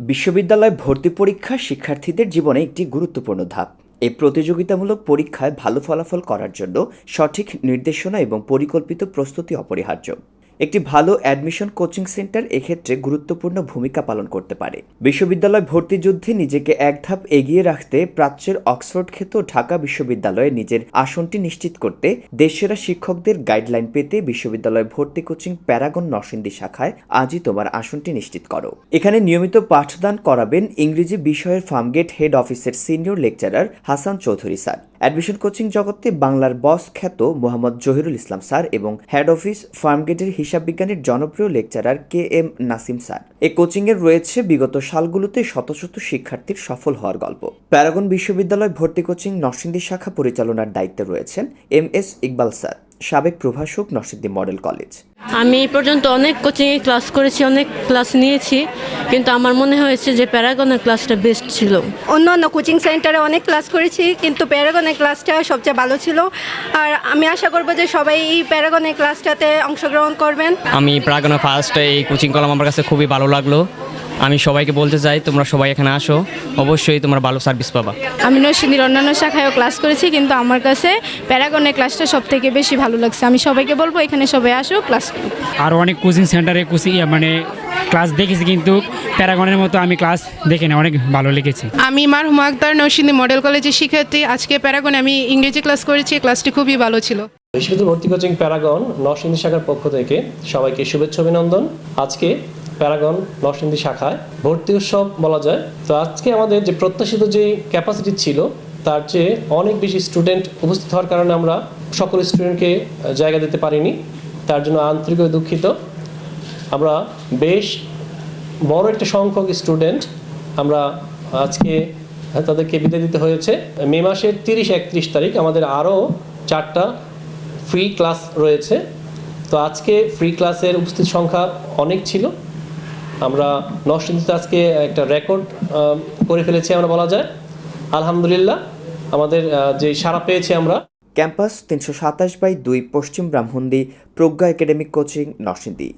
বিশ্ববিদ্যালয় ভর্তি পরীক্ষা শিক্ষার্থীদের জীবনে একটি গুরুত্বপূর্ণ ধাপ। এই প্রতিযোগিতামূলক পরীক্ষায় ভালো ফলাফল করার জন্য সঠিক নির্দেশনা এবং পরিকল্পিত প্রস্তুতি অপরিহার্য। একটি ভালো অ্যাডমিশন কোচিং সেন্টার এক্ষেত্রে গুরুত্বপূর্ণ ভূমিকা পালন করতে পারে। বিশ্ববিদ্যালয় ভর্তি যুদ্ধে নিজেকে এক ধাপ এগিয়ে রাখতে প্রাচ্যের অক্সফোর্ড খ্যাত ঢাকা বিশ্ববিদ্যালয়ে নিজের আসনটি নিশ্চিত করতে দেশসেরা শিক্ষকদের গাইডলাইন পেতে বিশ্ববিদ্যালয় ভর্তি কোচিং প্যারাগন নরসিংদী শাখায় আজই তোমার আসনটি নিশ্চিত করো। এখানে নিয়মিত পাঠদান করাবেন ইংরেজি বিষয়ের ফার্মগেট হেড অফিসের senior lecturer Hasan Chowdhury sir. Admission coaching জগতে বাংলার বস খ্যাত মোহাম্মদ জহিরুল ইসলাম স্যার এবং হেড অফিস ফার্মগেটের হিসাব বিজ্ঞানের জনপ্রিয় lecturer K M Nasim sir. এই কোচিংয়ের রয়েছে বিগত সালগুলোতে শত শত শিক্ষার্থীর সফল হওয়ার গল্প। প্যারাগন বিশ্ববিদ্যালয় ভর্তি কোচিং নরসিংদী শাখা পরিচালনার দায়িত্বে রয়েছেন এম এস ইকবাল স্যার, সাবেক প্রভাষক নরসিংদী মডেল কলেজ আমি এই পর্যন্ত অনেক কোচিংয়ে ক্লাস করেছি অনেক ক্লাস নিয়েছি কিন্তু আমার মনে হয়েছে যে প্যারাগনের ক্লাসটা বেস্ট ছিল। অন্য অন্য কোচিং সেন্টারে অনেক ক্লাস করেছি কিন্তু প্যারাগনের ক্লাসটা সবচেয়ে ভালো ছিল। আর আমি আশা করব যে সবাই এই প্যারাগনের ক্লাসটাতে অংশগ্রহণ করবেন। আমি প্রাগনা ফার্স্ট এই কোচিং করলাম আমার কাছে খুবই ভালো লাগল। আমি সবাইকে বলতে চাই তোমরা সবাই এখানে আসো। অবশ্যই তোমরা ভালো সার্ভিস পাবা। আমি নরসিংদীর অন্যান্য শাখায়ও ক্লাস করেছি কিন্তু আমার কাছে প্যারাগনের ক্লাসটা সব থেকে বেশি ভালো লাগছে। আমি সবাইকে বলব এখানে সবাই আসো ক্লাস আর অনেক কোচিং সেন্টারে কোচিং মানে ক্লাস দেখেছি কিন্তু প্যারাগনের মতো আমি ক্লাস দেখে না অনেক ভালো লেগেছে। আমি মারহুমা আক্তার নরসিংদী মডেল কলেজের শিক্ষার্থী। আজকে প্যারাগনে আমি ইংরেজি ক্লাস করেছি ক্লাসটি খুবই ভালো ছিল। বিশ্ববিদ্যালয় ভর্তি কোচিং প্যারাগন নরসিংদী শাখার পক্ষ থেকে সবাইকে শুভেচ্ছা অভিনন্দন। আজকে প্যারাগন নরসিংদী শাখায় ভর্তি উৎসব বলা যায়। তো আজকে আমাদের যে প্রত্যাশিত যে ক্যাপাসিটি ছিল তার চেয়ে অনেক বেশি স্টুডেন্ট উপস্থিত হওয়ার কারণে আমরা সকল স্টুডেন্টকে জায়গা দিতে পারিনি। তার জন্য আন্তরিকভাবে দুঃখিত। আমরা বেশ বড় একটা সংখ্যক স্টুডেন্ট আমরা আজকে তাদেরকে বিদায় দিতে হয়েছে। মে মাসের তিরিশ একত্রিশ তারিখ আমাদের আরও চারটা ফ্রি ক্লাস রয়েছে। তো আজকে ফ্রি ক্লাসের উপস্থিত সংখ্যা অনেক ছিল। আমরা নরসিংদীতে আজকে একটা রেকর্ড করে ফেলেছি আমরা বলা যায়। আলহামদুলিল্লাহ, আমাদের যে সারা পেয়েছি আমরা। ক্যাম্পাস তিনশো সাতাশ বাই দুই পশ্চিম ব্রাহ্মণদি প্রজ্ঞা একাডেমিক কোচিং নরসিংদী।